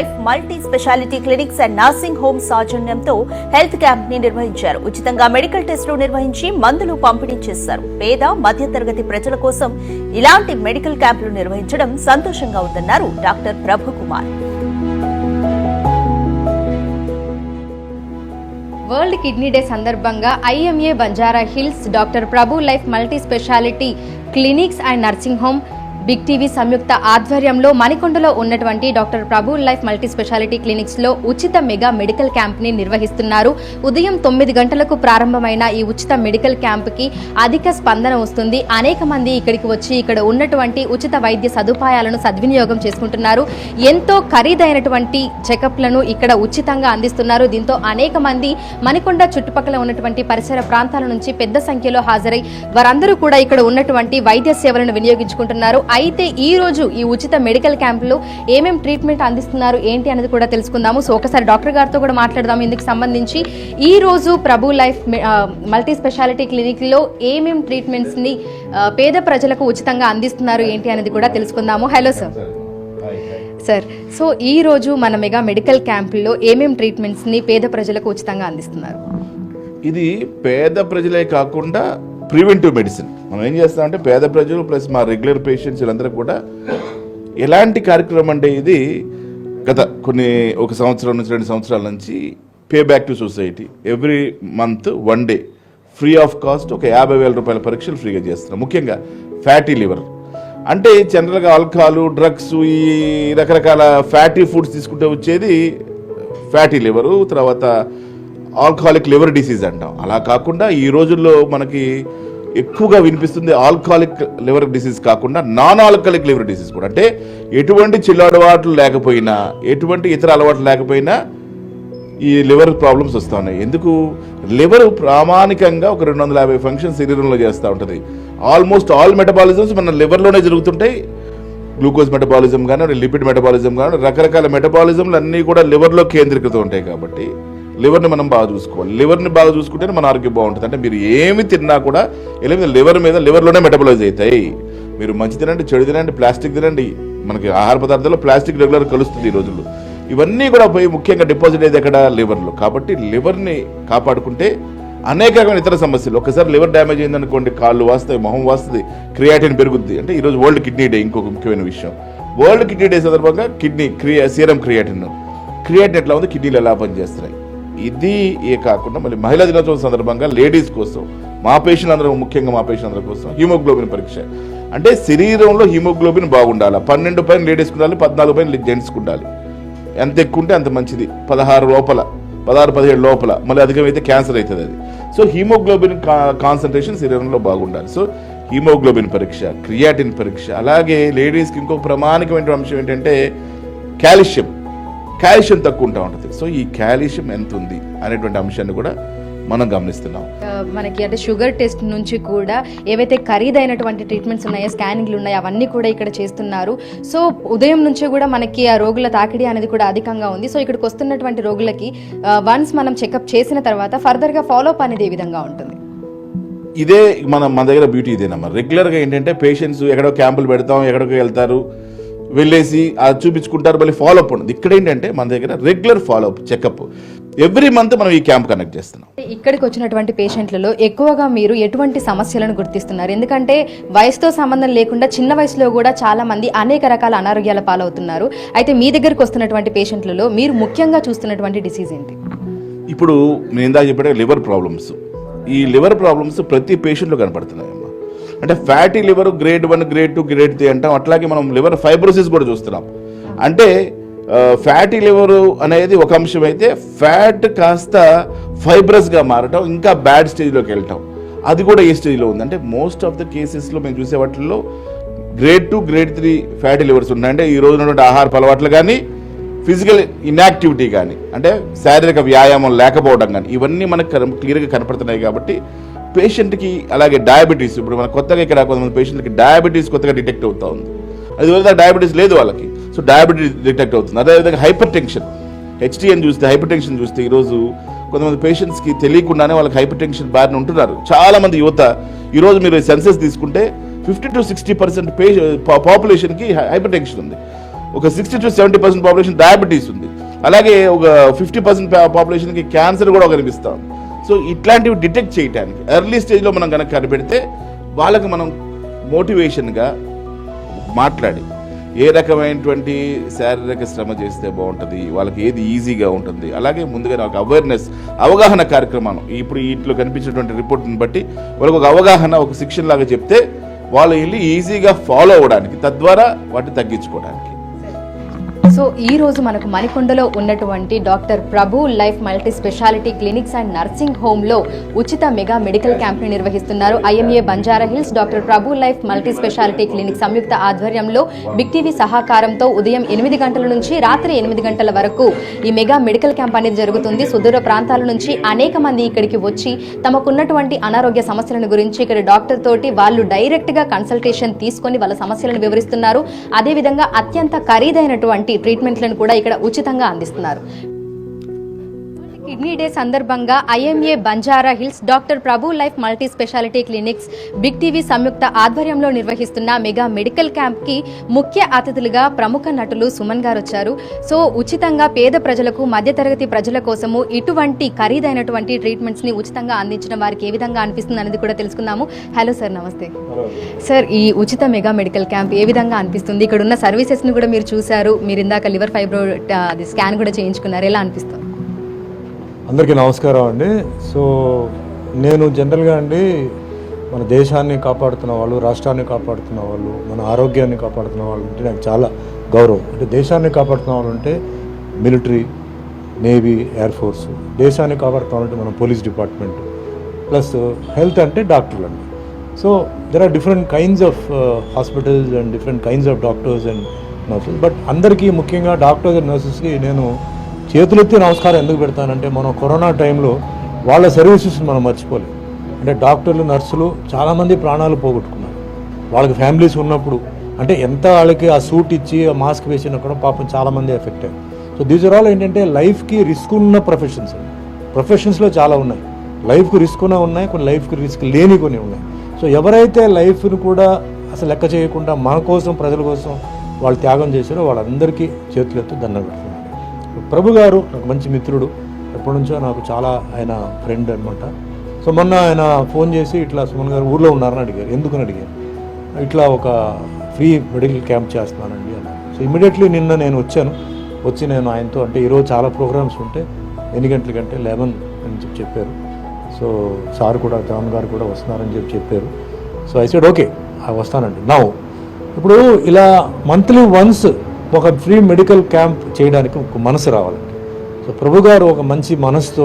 Life multi speciality clinics and nursing home సౌజన్యంతో health క్యాంప్ని నిర్వహించారు. ఉచితంగా మెడికల్ టెస్టులు నిర్వహించి మందులు పంపిణీ చేశారు. పేద మధ్యతరగతి ప్రజల కోసం ఇలాంటి మెడికల్ క్యాంపులు నిర్వహించడం సంతోషంగా ఉందన్నారు doctor Prabhu Kumar world kidney day సందర్భంగా IMA Banjara Hills doctor Prabhu life multi speciality clinics and nursing home Big TV సంయుక్త ఆధ్వర్యంలో మణికొండలో ఉన్నటువంటి doctor Prabhu life multi speciality క్లినిక్స్లో ఉచిత మెగా మెడికల్ క్యాంప్ని నిర్వహిస్తున్నారు. ఉదయం తొమ్మిది గంటలకు ప్రారంభమైన ఈ ఉచిత మెడికల్ క్యాంప్కి అధిక స్పందన వస్తుంది. అనేక మంది ఇక్కడికి వచ్చి ఇక్కడ ఉన్నటువంటి ఉచిత వైద్య సదుపాయాలను సద్వినియోగం చేసుకుంటున్నారు. ఎంతో ఖరీదైనటువంటి చెకప్లను ఇక్కడ ఉచితంగా అందిస్తున్నారు. దీంతో అనేక మంది మణికొండ చుట్టుపక్కల ఉన్నటువంటి పరిసర ప్రాంతాల నుంచి పెద్ద సంఖ్యలో హాజరై వారందరూ కూడా ఇక్కడ ఉన్నటువంటి వైద్య సేవలను వినియోగించుకుంటున్నారు. అయితే ఈ రోజు ఈ ఉచిత మెడికల్ క్యాంపులో ఏమేం ట్రీట్మెంట్ అందిస్తున్నారు ఏంటి అనేది కూడా తెలుసుకుందాము. సో ఒకసారి డాక్టర్ గారితో కూడా మాట్లాడదాం ఇందుకు సంబంధించి ఈ రోజు ప్రభు లైఫ్ మల్టీ స్పెషాలిటీ క్లినిక్లో ఏమేం ట్రీట్మెంట్స్ని ఆ, పేద ప్రజలకు ఉచితంగా అందిస్తున్నారు ఏంటి అనేది కూడా తెలుసుకుందాము. Hello sir. సార్ సో ఈ రోజు మన మెగా మెడికల్ క్యాంపుల్లో ఏమేం ట్రీట్మెంట్స్ని పేద ప్రజలకు ఉచితంగా అందిస్తున్నారు? ఇది పేద ప్రజలే కాకుండా ప్రివెంటివ్ మెడిసిన్. మనం ఏం చేస్తామంటే పేద ప్రజలు ప్లస్ మా రెగ్యులర్ పేషెంట్స్ వీళ్ళందరూ కూడా ఎలాంటి కార్యక్రమం అంటే ఇది గత కొన్ని ఒక సంవత్సరం నుంచి రెండు సంవత్సరాల నుంచి pay back to society. Every month one day free of cost ఒక యాభై వేల రూపాయల పరీక్షలు ఫ్రీగా చేస్తున్నాం ముఖ్యంగా ఫ్యాటీ లివర్. అంటే జనరల్గా ఆల్కహాలు డ్రగ్స్ ఈ రకరకాల ఫ్యాటీ ఫుడ్స్ తీసుకుంటే వచ్చేది ఫ్యాటీ లివరు తర్వాత ఆల్కహాలిక్ లివర్ డిసీజ్ అంటాం. అలా కాకుండా ఈ రోజుల్లో మనకి ఎక్కువగా వినిపిస్తుంది ఆల్కహాలిక్ లివర్ డిసీజ్ కాకుండా నాన్ ఆల్కహాలిక్ లివర్ డిసీజ్ కూడా. అంటే ఎటువంటి చిల్లు అలవాట్లు లేకపోయినా ఎటువంటి ఇతర అలవాట్లు లేకపోయినా ఈ లివర్ ప్రాబ్లమ్స్ వస్తూ ఉన్నాయి. ఎందుకు? లివర్ ప్రామాణికంగా ఒక రెండు వందల యాభై ఫంక్షన్ శరీరంలో చేస్తూ ఉంటుంది. ఆల్మోస్ట్ ఆల్ మెటబాలిజమ్స్ మన లివర్లోనే జరుగుతుంటాయి. గ్లూకోజ్ మెటబాలిజం కానీ లిపిడ్ మెటబాలిజం కానీ రకరకాల మెటబాలిజంలు అన్నీ కూడా లివర్లో కేంద్రీకృతం ఉంటాయి కాబట్టి లివర్ని మనం బాగా చూసుకోవాలి. లివర్ని బాగా చూసుకుంటేనే మన ఆరోగ్యం బాగుంటుంది. అంటే మీరు ఏమి తిన్నా కూడా ఎలిమిది లివర్ మీద లివర్లోనే మెటబలైజ్ అవుతాయి. మీరు మంచి తినండి చెడు తినండి ప్లాస్టిక్ తినండి. మనకి ఆహార పదార్థాల్లో ప్లాస్టిక్ రెగ్యులర్ కలుస్తుంది ఈ రోజుల్లో. ఇవన్నీ కూడా పోయి ముఖ్యంగా డిపాజిట్ అయ్యేది ఎక్కడ? లివర్లో. కాబట్టి లివర్ని కాపాడుకుంటే అనేక రకమైన ఇతర సమస్యలు. ఒకసారి లివర్ డ్యామేజ్ అయిందనుకోండి కాళ్ళు వాస్తాయి మొహం వాస్తుంది క్రియాటిన్ పెరుగుద్ది. అంటే ఈరోజు వరల్డ్ కిడ్నీ డే ఇంకొక ముఖ్యమైన విషయం. వరల్డ్ కిడ్నీ డే సందర్భంగా కిడ్నీ క్రియా సీరం క్రియాటిన్. క్రియాటిన్ ఎట్లా ఉంది? కిడ్నీలు ఎలా పనిచేస్తున్నాయి? ఇది ఏ కాకుండా మళ్ళీ మహిళా దినోత్సవం సందర్భంగా లేడీస్ కోసం మా పేషెంట్ అందరూ ముఖ్యంగా మా పేషెంట్ అందరి కోసం హిమోగ్లోబిన్ పరీక్ష. అంటే శరీరంలో హిమోగ్లోబిన్ బాగుండాలి? పన్నెండు పైన లేడీస్కి ఉండాలి పద్నాలుగు పైన జెంట్స్కి ఉండాలి ఎంత ఎక్కువ ఉంటే అంత మంచిది. పదహారు లోపల పదహారు పదిహేడు లోపల. మళ్ళీ అధికమైతే క్యాన్సర్ అవుతుంది అది. సో హీమోగ్లోబిన్ కాన్సన్ట్రేషన్ శరీరంలో బాగుండాలి. సో హీమోగ్లోబిన్ పరీక్ష క్రియాటిన్ పరీక్ష. అలాగే లేడీస్కి ఇంకొక ప్రామాణికమైన అంశం ఏంటంటే కాల్షియం. కాల్షియం తక్కువ ఉంటా ఉంటుంది. సో ఈ కాల్షియం ఎంత ఉంది అనేటువంటి అంశాన్ని కూడా మనం గమనిస్తున్నాం. మనకి అంటే షుగర్ టెస్ట్ నుంచి కూడా ఏవైతే ఖరీదైనటువంటి ట్రీట్మెంట్స్ ఉన్నాయో స్కానింగ్లు ఉన్నాయో అవన్నీ కూడా ఇక్కడ చేస్తున్నారు. సో ఉదయం నుంచి కూడా మనకి ఆ రోగుల తాకిడి అనేది కూడా అధికంగా ఉంది. సో ఇక్కడికి వస్తున్నటువంటి రోగులకి వన్స్ మనం చెకప్ చేసిన తర్వాత ఫర్దర్గా ఫాలోఅప్ అనేది ఏ విధంగా ఉంటుంది? ఇదే మన మన దగ్గర బ్యూటీ ఇదేనమ్మా. రెగ్యులర్గా ఏంటంటే పేషెంట్స్ ఎక్కడో క్యాంపులు పెడతాం ఎక్కడికో వెళ్తారు. వెళ్ళేసి అది చూపించుకుంటారు మళ్ళీ ఫాలోఅప్ ఉండదు. ఇక్కడ ఏంటంటే మన దగ్గర regular follow up checkup every month మనం ఈ క్యాంప్ కనెక్ట్ చేస్తున్నాం. ఇక్కడికి వచ్చినటువంటి పేషెంట్లలో ఎక్కువగా మీరు ఎటువంటి సమస్యలను గుర్తిస్తున్నారు? ఎందుకంటే వయసుతో సంబంధం లేకుండా చిన్న వయసులో కూడా చాలా మంది అనేక రకాల అనారోగ్యాల పాలవుతున్నారు. అయితే మీ దగ్గరికి వస్తున్నటువంటి పేషెంట్లలో మీరు ముఖ్యంగా చూస్తున్నటువంటి డిసీజ్ ఏంటి? ఇప్పుడు నేను ఇందాక చెప్పిన లివర్ ప్రాబ్లమ్స్ ఈ లివర్ ప్రాబ్లమ్స్ ప్రతి పేషెంట్లో కనపడుతున్నాయి అమ్మా అంటే fatty liver grade one grade two grade three అంటాం. అట్లాగే మనం లివర్ ఫైబ్రోసిస్ కూడా చూస్తున్నాం. అంటే ఫ్యాటీ లివర్ అనేది ఒక అంశం అయితే ఫ్యాట్ కాస్త ఫైబ్రస్గా మారటం ఇంకా బ్యాడ్ స్టేజ్లోకి వెళ్ళటం. అది కూడా ఏ స్టేజ్లో ఉంది? అంటే మోస్ట్ ఆఫ్ ద కేసెస్లో మేము చూసే వాటిల్లో grade two grade three fatty livers ఉన్నాయి. అంటే ఈ రోజు ఉన్నటువంటి ఆహార అలవాట్లు కానీ ఫిజికల్ ఇన్యాక్టివిటీ కానీ అంటే శారీరక వ్యాయామం లేకపోవడం కానీ ఇవన్నీ మనకు కన- క్లియర్గా కనపడుతున్నాయి కాబట్టి పేషెంట్కి అలాగే డయాబెటీస్ ఇప్పుడు మన కొత్తగా ఇక్కడ కొంతమంది పేషెంట్కి డయాబెటీస్ కొత్తగా డిటెక్ట్ అవుతా ఉంది. అది వరకు డయాబెటీస్ లేదు వాళ్ళకి. సో డయాబెటీస్ డిటెక్ట్ అవుతుంది. అదేవిధంగా హైపర్ టెన్షన్ హెచ్టిఎన్ చూస్తే హైపర్ టెన్షన్ చూస్తే ఈరోజు కొంతమంది పేషెంట్స్కి తెలియకుండానే వాళ్ళకి హైపర్ టెన్షన్ బారిన ఉంటున్నారు. చాలా మంది యువత ఈరోజు మీరు సెన్సెస్ తీసుకుంటే fifty to sixty percent per పాపులేషన్కి hypertension ఉంది. ఒక sixty to seventy percent population diabetes ఉంది. అలాగే ఒక ఫిఫ్టీ పర్సెంట్ పాపులేషన్కి క్యాన్సర్ కూడా కనిపిస్తాం సో ఇట్లాంటివి డిటెక్ట్ చేయడానికి ఎర్లీ స్టేజ్లో మనం కనుక కనిపెడితే వాళ్ళకి మనం మోటివేషన్గా మాట్లాడి ఏ రకమైనటువంటి శారీరక శ్రమ చేస్తే బాగుంటుంది వాళ్ళకి ఏది ఈజీగా ఉంటుంది అలాగే ముందుగా ఒక అవేర్నెస్ అవగాహన కార్యక్రమాలు ఇప్పుడు వీటిలో కనిపించినటువంటి రిపోర్ట్ని బట్టి వాళ్ళకి ఒక అవగాహన ఒక శిక్షణ లాగా చెప్తే వాళ్ళు వెళ్ళి ఈజీగా ఫాలో అవ్వడానికి తద్వారా వాటిని తగ్గించుకోవడానికి. సో ఈ రోజు మనకు మణికొండలో ఉన్నటువంటి doctor Prabhu life multi speciality clinics and nursing హోమ్లో ఉచిత మెగా మెడికల్ క్యాంప్ని నిర్వహిస్తున్నారు. IMA Banjara Hills doctor Prabhu life multi speciality clinic సంయుక్త ఆధ్వర్యంలో బిగ్ టీవీ సహకారంతో ఉదయం ఎనిమిది గంటల నుంచి రాత్రి ఎనిమిది గంటల వరకు ఈ మెగా మెడికల్ క్యాంప్ అనేది జరుగుతుంది. సుదూర ప్రాంతాల నుంచి అనేక మంది ఇక్కడికి వచ్చి తమకున్నటువంటి అనారోగ్య సమస్యలను గురించి ఇక్కడ డాక్టర్ తోటి వాళ్ళు డైరెక్ట్గా కన్సల్టేషన్ తీసుకొని వాళ్ళ సమస్యలను వివరిస్తున్నారు. అదేవిధంగా అత్యంత ఖరీదైనటువంటి ట్రీట్మెంట్లను కూడా ఇక్కడ ఉచితంగా అందిస్తున్నారు. కిడ్నీ డే సందర్భంగా IMA Banjara Hills doctor Prabhu life multi speciality clinics Big TV సంయుక్త ఆధ్వర్యంలో నిర్వహిస్తున్న మెగా మెడికల్ క్యాంప్కి ముఖ్య అతిథులుగా ప్రముఖ నటులు సుమన్ గారు వచ్చారు. సో ఉచితంగా పేద ప్రజలకు మధ్యతరగతి ప్రజల కోసము ఇటువంటి ఖరీదైనటువంటి ట్రీట్మెంట్స్ని ఉచితంగా అందించడం వారికి ఏ విధంగా అనిపిస్తుంది అనేది కూడా తెలుసుకుందాము. హలో సార్ నమస్తే. సార్ ఈ ఉచిత మెగా మెడికల్ క్యాంప్ ఏ విధంగా అనిపిస్తుంది? ఇక్కడ ఉన్న సర్వీసెస్ని కూడా మీరు చూశారు. మీరు ఇందాక లివర్ ఫైబ్రో అది స్కాన్ కూడా చేయించుకున్నారు. ఎలా అనిపిస్తుంది? అందరికీ నమస్కారం అండి. సో నేను జనరల్గా అండి మన దేశాన్ని కాపాడుతున్న వాళ్ళు రాష్ట్రాన్ని కాపాడుతున్న వాళ్ళు మన ఆరోగ్యాన్ని కాపాడుతున్న వాళ్ళు అంటే నాకు చాలా గౌరవం. అంటే దేశాన్ని కాపాడుతున్న వాళ్ళు అంటే మిలిటరీ నేవీ ఎయిర్ ఫోర్స్ దేశాన్ని కాపాడుతున్న వాళ్ళు అంటే మన పోలీస్ డిపార్ట్మెంట్ ప్లస్ హెల్త్ అంటే డాక్టర్లు అండి. So there are different kinds of hospitals and different kinds of doctors and nurses but అందరికీ ముఖ్యంగా డాక్టర్స్ అండ్ నర్సెస్కి నేను చేతులెత్తి నమస్కారం ఎందుకు పెడతానంటే మనం కరోనా టైంలో వాళ్ళ సర్వీసెస్ మనం మర్చిపోలేం. అంటే డాక్టర్లు నర్సులు చాలామంది ప్రాణాలు పోగొట్టుకున్నారు. వాళ్ళకి ఫ్యామిలీస్ ఉన్నప్పుడు అంటే ఎంత వాళ్ళకి ఆ సూట్ ఇచ్చి ఆ మాస్క్ వేసినా కూడా పాపం చాలామంది ఎఫెక్ట్ అయ్యారు. సో దీస్ ఆర్ ఆల్ ఏంటంటే లైఫ్కి రిస్క్ ఉన్న ప్రొఫెషన్స్ ప్రొఫెషన్స్లో చాలా ఉన్నాయి. లైఫ్కి రిస్క్ ఉన్న ఉన్నాయి కొన్ని లైఫ్కి రిస్క్ లేని కొన్ని ఉన్నాయి. సో ఎవరైతే లైఫ్ను కూడా అసలు లెక్క చేయకుండా మన కోసం ప్రజల కోసం వాళ్ళు త్యాగం చేశారో వాళ్ళందరికీ చేతులెత్తు దండం పెడుతున్నారు ప్రభు గారు నాకు మంచి మిత్రుడు. ఎప్పటి నుంచో నాకు చాలా ఆయన ఫ్రెండ్ అనమాట సో మొన్న ఆయన ఫోన్ చేసి ఇట్లా సుమన్ గారు ఊర్లో ఉన్నారని అడిగారు. ఎందుకని అడిగారు? ఇట్లా ఒక ఫ్రీ మెడికల్ క్యాంప్ చేస్తున్నానండి అన్నారు. సో ఇమీడియట్లీ నిన్న నేను వచ్చాను. వచ్చి నేను ఆయనతో అంటే ఈరోజు చాలా ప్రోగ్రామ్స్ ఉంటే ఎన్ని గంటలకంటే లెవెన్ అని చెప్పి చెప్పారు. సో సార్ కూడా జాన్ గారు కూడా వస్తున్నారని చెప్పి చెప్పారు. సో ఐ సైడ్ ఓకే వస్తానండి. నా ఇప్పుడు ఇలా మంత్లీ వన్స్ ఒక ఫ్రీ మెడికల్ క్యాంప్ చేయడానికి ఒక మనసు రావాలండి సో ప్రభు గారు ఒక మంచి మనసుతో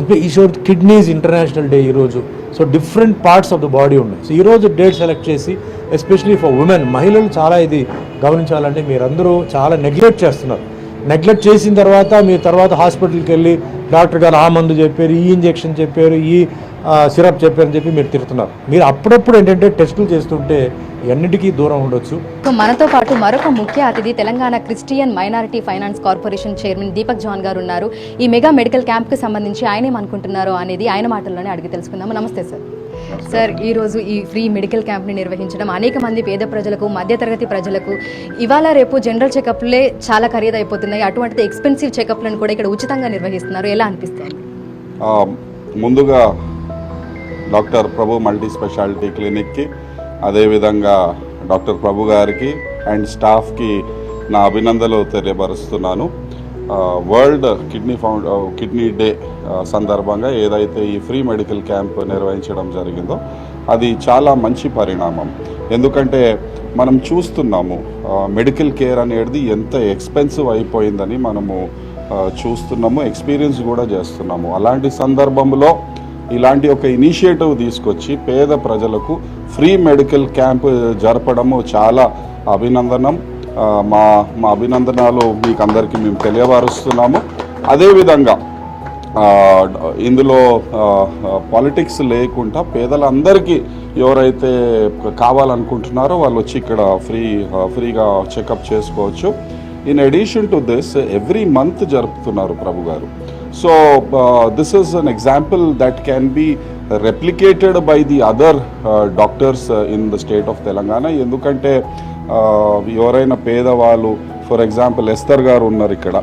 అంటే ఈ షో కిడ్నీస్ ఇంటర్నేషనల్ డే ఈరోజు. So different parts of the body ఉన్నాయి. సో ఈరోజు డేట్ సెలెక్ట్ చేసి ఎస్పెషలీ ఫర్ ఉమెన్ మహిళలు చాలా ఇది గమనించాలంటే మీరందరూ చాలా నెగ్లెక్ట్ చేస్తున్నారు. నెగ్లెక్ట్ చేసిన తర్వాత మీరు తర్వాత హాస్పిటల్కి వెళ్ళి డాక్టర్ గారు ఆ మందు చెప్పారు ఈ ఇంజెక్షన్ చెప్పారు ఈ సిరప్ చెప్పారని చెప్పి మీరు తిడుతున్నారు. మీరు అప్పుడప్పుడు ఏంటంటే టెస్టులు చేస్తుంటే అన్నిటికీ దూరం ఉండొచ్చు. సో మనతో పాటు మరొక ముఖ్య అతిథి Telangana Christian Minority Finance Corporation chairman Deepak John garu ఉన్నారు. ఈ మెగా మెడికల్ క్యాంప్కి సంబంధించి ఆయన ఏమనుకుంటున్నారో అనేది ఆయన మాటల్లోనే అడిగి తెలుసుకుందాము. నమస్తే సార్. సార్ ఈ రోజు ఈ ఫ్రీ మెడికల్ క్యాంప్ని నిర్వహించడం అనేక మంది పేద ప్రజలకు మధ్యతరగతి ప్రజలకు ఇవాళ రేపు జనరల్ చెకప్లే చాలా ఖరీదైపోతున్నాయి. అటువంటి ఎక్స్పెన్సివ్ చెకప్లను కూడా ఇక్కడ ఉచితంగా నిర్వహిస్తున్నారు. ఎలా అనిపిస్తుంది? ఆ, ముందుగా డాక్టర్ ప్రభు మల్టీ స్పెషాలిటీ క్లినిక్కి అదేవిధంగా డాక్టర్ ప్రభు గారికి అండ్ స్టాఫ్కి నా అభినందనలు తెలియపరుస్తున్నాను. World kidney found kidney day సందర్భంగా ఏదైతే ఈ ఫ్రీ మెడికల్ క్యాంప్ నిర్వహించడం జరిగిందో అది చాలా మంచి పరిణామం. ఎందుకంటే మనం చూస్తున్నాము మెడికల్ కేర్ అనేది ఎంత ఎక్స్పెన్సివ్ అయిపోయిందని మనము చూస్తున్నాము ఎక్స్పీరియన్స్ కూడా చేస్తున్నాము. అలాంటి సందర్భంలో ఇలాంటి ఒక ఇనిషియేటివ్ తీసుకొచ్చి పేద ప్రజలకు ఫ్రీ మెడికల్ క్యాంప్ జరపడము చాలా అభినందనం. మా మా అభినందనాలు మీకు అందరికీ మేము తెలియపరుస్తున్నాము అదేవిధంగా ఇందులో పాలిటిక్స్ లేకుండా పేదలందరికీ ఎవరైతే కావాలనుకుంటున్నారో వాళ్ళు వచ్చి ఇక్కడ ఫ్రీ ఫ్రీగా చెకప్ చేసుకోవచ్చు. In addition to this every month జరుపుతున్నారు Prabhu garu. So uh, an is that example that can be replicated by the other doctors in the state of Telangana ఎందుకంటే ఎవరైనా పేదవాళ్ళు ఫర్ ఎగ్జాంపుల్ ఎస్తర్ గారు ఉన్నారు ఇక్కడ.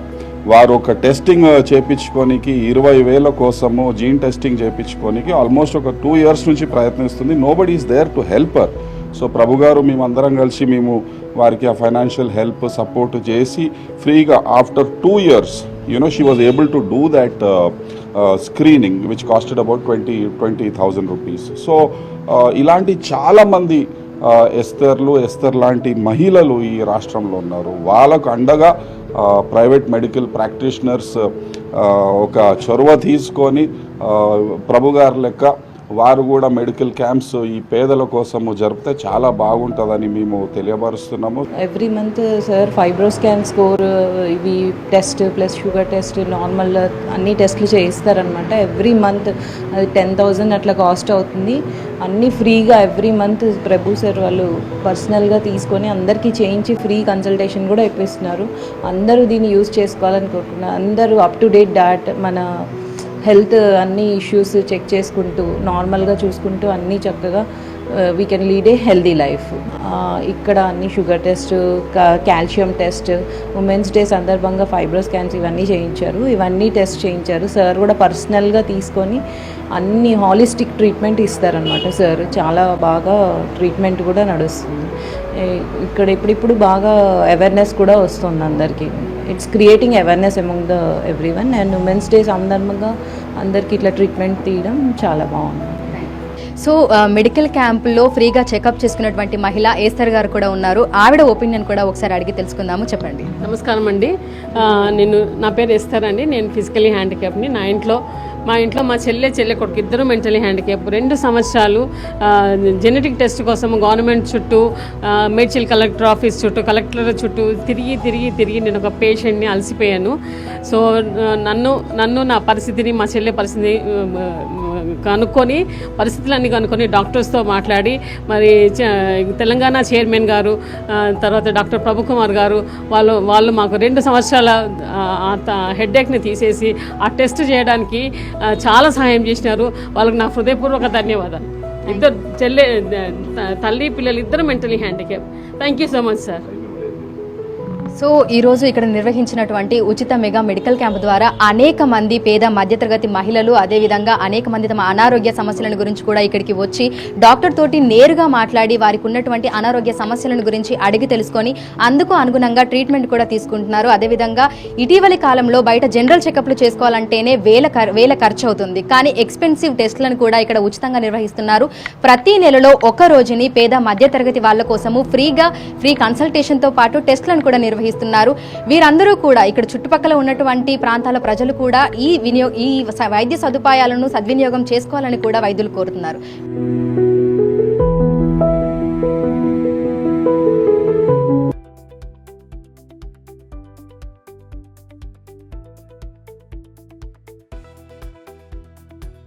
వారు ఒక టెస్టింగ్ uh, చేపించుకోనికి ఇరవై వేల కోసము జీన్ టెస్టింగ్ చేపించుకోనికి ఆల్మోస్ట్ ఒక టూ ఇయర్స్ నుంచి ప్రయత్నిస్తుంది. Nobody is there to help her so Prabhu garu మేమందరం కలిసి మేము వారికి ఆ ఫైనాన్షియల్ హెల్ప్ సపోర్ట్ చేసి ఫ్రీగా after two years you know she was able to do that screening which costed about twenty twenty thousand rupees so ఇలాంటి చాలామంది uh, ఎస్తర్లు Esther లాంటి మహిళలు ఈ రాష్ట్రంలో ఉన్నారు. వాళ్ళకు అండగా uh, private medical practitioners uh, ఒక చొరవ తీసుకొని ప్రభుగారు ప్రభు గారి లెక్క వారు కూడా మెడికల్ క్యాంప్స్ ఈ పేదల కోసము జరిపితే చాలా బాగుంటుందని మేము తెలియపరుస్తున్నాము. Every month sir fibro scan score ఇవి test plus sugar test normal అన్ని టెస్ట్లు చేయిస్తారనమాట ఎవ్రీ మంత్ అది టెన్ థౌజండ్ అట్లా కాస్ట్ అవుతుంది. అన్నీ ఫ్రీగా ఎవ్రీ మంత్ ప్రభు సార్ వాళ్ళు పర్సనల్గా తీసుకొని అందరికీ చేయించి ఫ్రీ కన్సల్టేషన్ కూడా ఇప్పిస్తున్నారు. అందరూ దీన్ని యూజ్ చేసుకోవాలని కోరుకున్నారు అందరూ అప్ టు డేట్ డాట్ మన హెల్త్ అన్ని ఇష్యూస్ చెక్ చేసుకుంటూ నార్మల్గా చూసుకుంటూ అన్నీ చక్కగా we can lead a healthy life ఇక్కడ అన్ని sugar test calcium test women's day సందర్భంగా ఫైబ్రో స్కాన్స్ ఇవన్నీ చేయించారు. ఇవన్నీ టెస్ట్ చేయించారు. సార్ కూడా పర్సనల్గా తీసుకొని అన్ని హాలిస్టిక్ ట్రీట్మెంట్ ఇస్తారనమాట సార్ చాలా బాగా ట్రీట్మెంట్ కూడా నడుస్తుంది. ఇక్కడ ఇప్పుడిప్పుడు బాగా అవేర్నెస్ కూడా వస్తుంది అందరికీ. It's creating awareness among the everyone and women's day సందర్భంగా అందరికీ ఇట్లా ట్రీట్మెంట్ తీయడం చాలా బాగుంది. సో మెడికల్ క్యాంపుల్లో ఫ్రీగా చెకప్ చేసుకున్నటువంటి మహిళ ఏస్తర్ గారు కూడా ఉన్నారు. ఆవిడ ఒపీనియన్ కూడా ఒకసారి అడిగి తెలుసుకుందాము. చెప్పండి. నమస్కారం అండి. నేను నా పేరు ఎస్తర్ అండి. నేను ఫిజికలీ హ్యాండిక్యాప్ని నా ఇంట్లో మా ఇంట్లో మా చెల్లె చెల్లె కొడుకు ఇద్దరు మెంటలీ హ్యాండిక్యాప్. రెండు సంవత్సరాలు జెనెటిక్ టెస్ట్ కోసం గవర్నమెంట్ చుట్టూ మేడ్చల్ కలెక్టర్ ఆఫీస్ చుట్టూ కలెక్టర్ చుట్టూ తిరిగి తిరిగి తిరిగి నేను ఒక పేషెంట్ని అలసిపోయాను. సో నన్ను నన్ను నా పరిస్థితిని మా చెల్లె పరిస్థితిని కనుక్కొని పరిస్థితులన్నీ కనుక్కొని డాక్టర్స్తో మాట్లాడి మరి తెలంగాణ చైర్మన్ గారు తర్వాత డాక్టర్ ప్రభుకుమార్ గారు వాళ్ళు వాళ్ళు మాకు రెండు సంవత్సరాల హెడ్ఏక్ని తీసేసి ఆ టెస్ట్ చేయడానికి చాలా సహాయం చేసినారు. వాళ్ళకి నా హృదయపూర్వక ధన్యవాదాలు. ఇద్దరు చెల్లె తల్లి పిల్లలు ఇద్దరు mentally handicap thank you so much sir so ఈ రోజు ఇక్కడ నిర్వహించినటువంటి ఉచిత మెగా మెడికల్ క్యాంప్ ద్వారా అనేక మంది పేద మధ్యతరగతి మహిళలు అదేవిధంగా అనేక మంది తమ అనారోగ్య సమస్యలను గురించి కూడా ఇక్కడికి వచ్చి డాక్టర్ తోటి నేరుగా మాట్లాడి వారికి ఉన్నటువంటి అనారోగ్య సమస్యలను గురించి అడిగి తెలుసుకొని అందుకు అనుగుణంగా ట్రీట్మెంట్ కూడా తీసుకుంటున్నారు. అదేవిధంగా ఇటీవలి కాలంలో బయట జనరల్ చెకప్లు చేసుకోవాలంటేనే వేల వేల ఖర్చు అవుతుంది కానీ ఎక్స్పెన్సివ్ టెస్టులను కూడా ఇక్కడ ఉచితంగా నిర్వహిస్తున్నారు. ప్రతి నెలలో ఒక రోజుని పేద మధ్యతరగతి వాళ్ళ కోసము ఫ్రీగా ఫ్రీ కన్సల్టేషన్తో పాటు టెస్ట్లను కూడా నిర్వహిస్తున్నారు వీరందరూ కూడా ఇక్కడ చుట్టుపక్కల ఉన్నటువంటి ప్రాంతాల ప్రజలు కూడా ఈ వినియోగ ఈ వైద్య సదుపాయాలను సద్వినియోగం చేసుకోవాలని కూడా వైద్యులు కోరుతున్నారు.